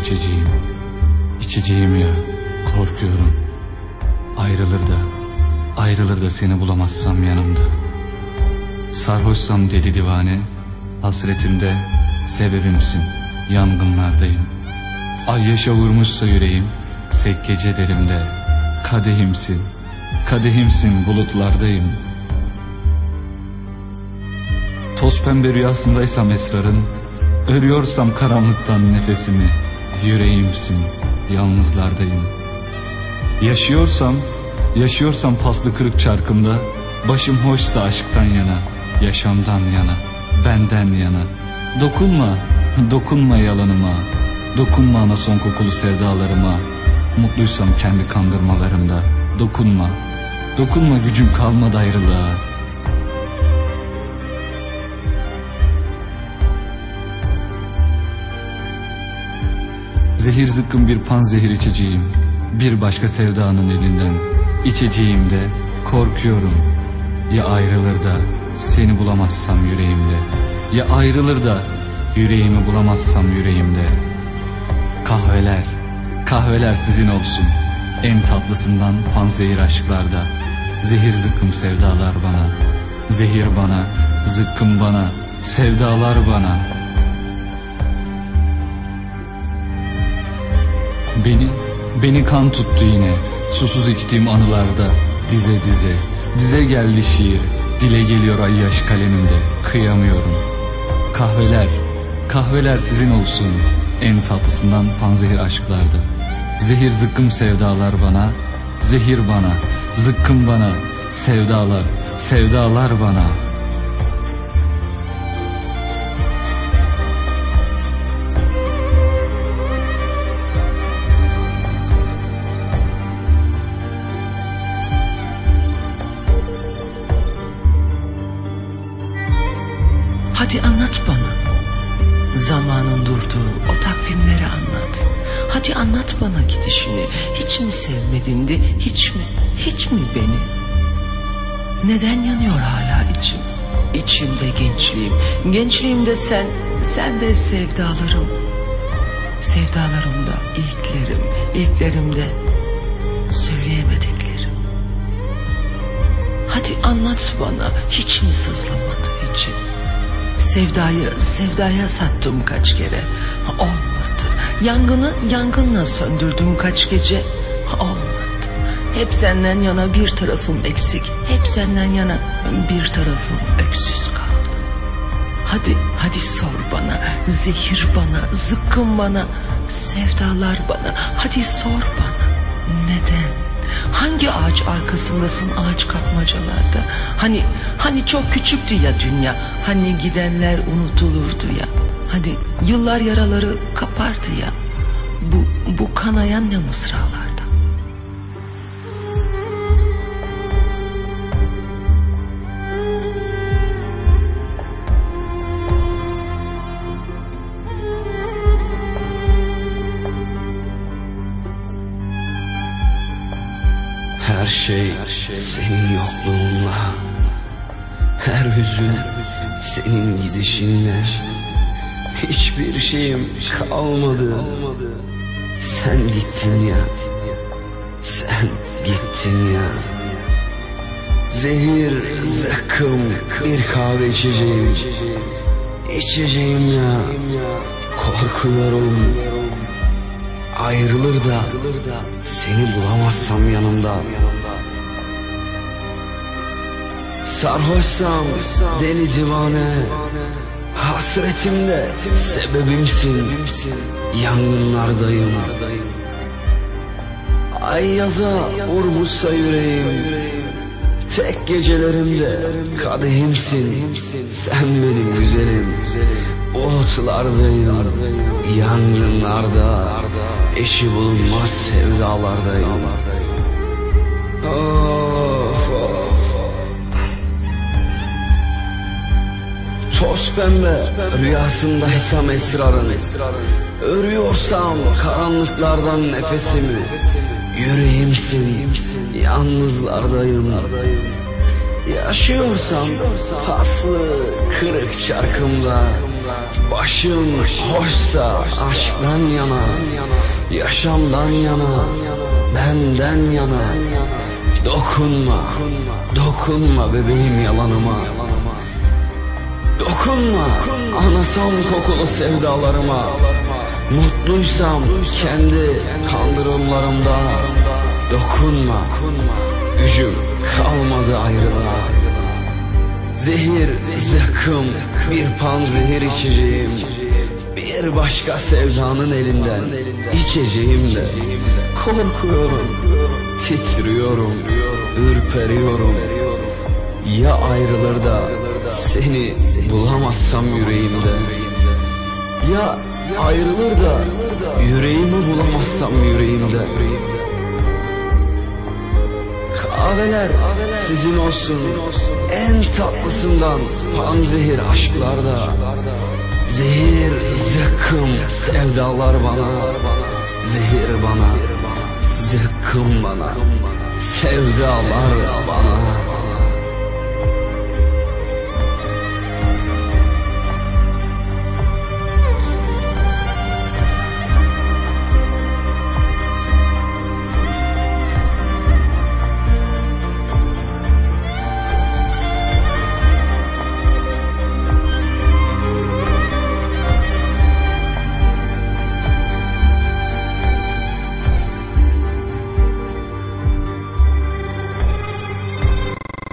içeceğim. İçeceğim ya korkuyorum. Ayrılır da ayrılır da seni bulamazsam yanımda. Sarhoşsam deli divane hasretimde sebebimsin yangınlardayım. Ay yaşa vurmuşsa yüreğim sek gecelerimde kadehimsin kadehimsin bulutlardayım. Toz pembe rüyasındaysam esrarın Örüyorsam karanlıktan nefesimi Yüreğimsin yalnızlardayım. Yaşıyorsam Yaşıyorsam paslı kırık çarkımda Başım hoşsa aşktan yana Yaşamdan yana Benden yana. Dokunma Dokunma yalanıma Dokunma ana son kokulu sevdalarıma. Mutluysam kendi kandırmalarımda Dokunma. Dokunma gücüm kalmadı ayrılığa Zehir zıkkın bir pan zehir içeceğim. Bir başka sevdanın elinden İçeceğim de korkuyorum. Ya ayrılır da seni bulamazsam yüreğimde? Ya ayrılır da yüreğimi bulamazsam yüreğimde? Kahveler, kahveler sizin olsun. En tatlısından panzehir aşklarda. Zehir zıkkım sevdalar bana. Zehir bana, zıkkım bana Sevdalar bana Beni, beni kan tuttu yine. Susuz içtiğim anılarda Dize dize, dize geldi şiir. Dile geliyor ay yaş kalemimde Kıyamıyorum. Kahveler, kahveler sizin olsun. En tatlısından panzehir aşklarda. Zehir zıkkım sevdalar bana Zehir bana, zıkkım bana Sevdalar, sevdalar bana Hadi anlat bana. Zamanın durduğu o takvimleri anlat. Hadi anlat bana gidişini. Hiç mi sevmedin de hiç mi, hiç mi beni? Neden yanıyor hala içim? İçimde gençliğim, gençliğimde sen, sen de sevdalarım. Sevdalarımda ilklerim, ilklerimde söyleyemediklerim. Hadi anlat bana hiç mi sızlamadı için? Sevdayı sevdaya sattım kaç kere. Olmadı. Yangını yangınla söndürdüm kaç gece. Olmadı. Hep senden yana bir tarafım eksik. Hep senden yana bir tarafım öksüz kaldı. Hadi hadi sor bana. Zehir bana, zıkkım bana, sevdalar bana. Hadi sor bana. Neden? Hangi ağaç arkasındasın ağaç kapmacalarda? Hani hani çok küçüktü ya dünya. Hani gidenler unutulurdu ya. Hani yıllar yaraları kapardı ya. Bu bu kanayan ne mısralarda? Her şey senin yokluğunla Her hüzün senin gidişinle. Hiçbir şeyim kalmadı. Sen gittin ya Sen gittin ya. Zehir, zıkkım bir kahve içeceğim. İçeceğim ya. Korkuyorum. Ayrılır da seni bulamazsam yanımda Sarhoşsam deli divane. Hasretimde sebebimsin. Yangınlardayım. Ay yaza vurmuşsa yüreğim. Tek gecelerimde kadehimsin. Sen benim güzelim. Bulutlardayım. Yangınlarda Eşi bulunmaz sevdalardayım. Of Toz pembe rüyasındaysam esrarın. Örüyorsam karanlıklardan nefesimi Yüreğimsin yalnızlardayım. Yaşıyorsam paslı kırık çarkımda Başın hoşsa aşktan yana Yaşamdan yana Benden yana. Dokunma Dokunma bebeğim yalanıma Dokunma. Anasam kokulu sevdalarıma. Mutluysam kendi kandırımlarımda Dokunma. Gücüm kalmadı ayrılığa. Zehir, zıkkım, bir pan zehir içeceğim. Bir başka sevdanın elinden içeceğim de. Korkuyorum, titriyorum, ürperiyorum. Ya ayrılır da seni bulamazsam yüreğimde. Ya ayrılır da yüreğimi bulamazsam yüreğimde. Kahveler sizin olsun. En tatlısından panzehir aşklarda. Zehir zıkkım sevdalar bana. Zehir bana Zıkkım bana. Sevdalar bana